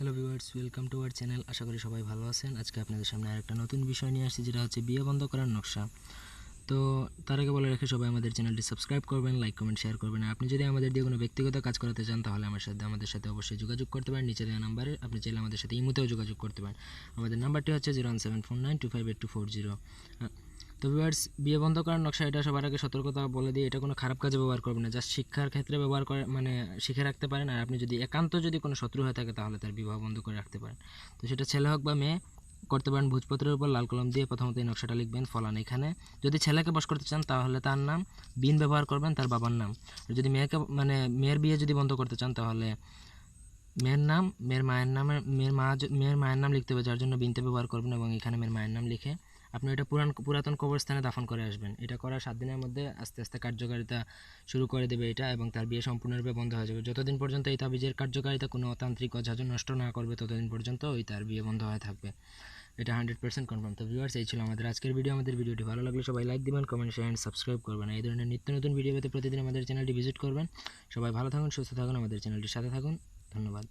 Hello viewers welcome to our channel আশা করি সবাই ভালো আছেন। আজকে আপনাদের সামনে আরেকটা নতুন বিষয় নিয়ে আসছি, যেটা হচ্ছে বিয়ে বন্ধ করার নকশা। তো তার আগে বলে রেখে, সবাই আমাদের চ্যানেলটি সাবস্ক্রাইব করবেন লাইক কমেন্ট শেয়ার করবেন। আপনি যদি আমাদের দিয়ে কোনো ব্যক্তিগত কাজ করাতে চান, তাহলে আমার সাথে, আমাদের সাথে অবশ্যই যোগাযোগ করতে পারেন। নিচে দেওয়া নাম্বারে আপনি চাইলে আমাদের সাথে ইমোতেও যোগাযোগ করতে পারেন। আমাদের নাম্বারটি হচ্ছে zero one seven four nine two five eight two four zero তো ভিউয়ার্স বিয়ে বন্ধ করার নকশা, এটা সবার আগে সতর্কতা বলে দিই। এটা কোনো খারাপ কাজে ব্যবহার করবেন না। জাস্ট শিক্ষার ক্ষেত্রে ব্যবহার করে মানে শিখে রাখতে পারেন। আর আপনি যদি একান্ত যদি কোনো শত্রু হয়ে থাকে, তাহলে তার বিবাহ বন্ধ করে রাখতে পারেন। তো সেটা ছেলে হোক বা মেয়ে, করতে পারেন ভোজপত্রের উপর লাল কলম দিয়ে প্রথমত এই নকশাটা লিখবেন, ফলান এখানে। যদি ছেলেকে বস করতে চান, তাহলে তার নাম বিন ব্যবহার করবেন, তার বাবার নাম। যদি মেয়েকে মানে মেয়ের বিয়ে যদি বন্ধ করতে চান, তাহলে মেয়ের নাম, মেয়ের মায়ের নামে মেয়ের মা মেয়ের মায়ের নাম লিখতে হবে, যার জন্য বিনতে ব্যবহার করবেন এবং এখানে মেয়ের মায়ের নাম লিখে আপনি এটা পুরান পুরাতন কবরস্থানে দাফন করে আসবেন। এটা করার সাত দিনের মধ্যে আস্তে আস্তে কার্যকারিতা শুরু করে দেবে এটা এবং তার বিয়ে সম্পূর্ণরূপে বন্ধ হয়ে যাবে। যতদিন পর্যন্ত এই তাবিজের কার্যকারিতা কোনো অতান্ত্রিক অঝাজ নষ্ট না করবে, ততদিন পর্যন্ত ওই তার বিয়ে বন্ধ হয়ে থাকবে। এটা হান্ড্রেড পার্সেন্ট কনফার্ম। তো ভিউয়ার্স, এই ছিল আমাদের আজকের ভিডিও। আমাদের ভিডিওটি ভালো লাগলে সবাই লাইক দিবেন, কমেন্ট, শেয়ার অ্যান্ড সাবস্ক্রাইব করবেন। এই ধরনের নিত্য নতুন ভিডিও পেতে প্রতিদিন আমাদের চ্যানেলটি ভিজিট করবেন। সবাই ভালো থাকুন, সুস্থ থাকুন, আমাদের চ্যানেলটির সাথে থাকুন। ধন্যবাদ।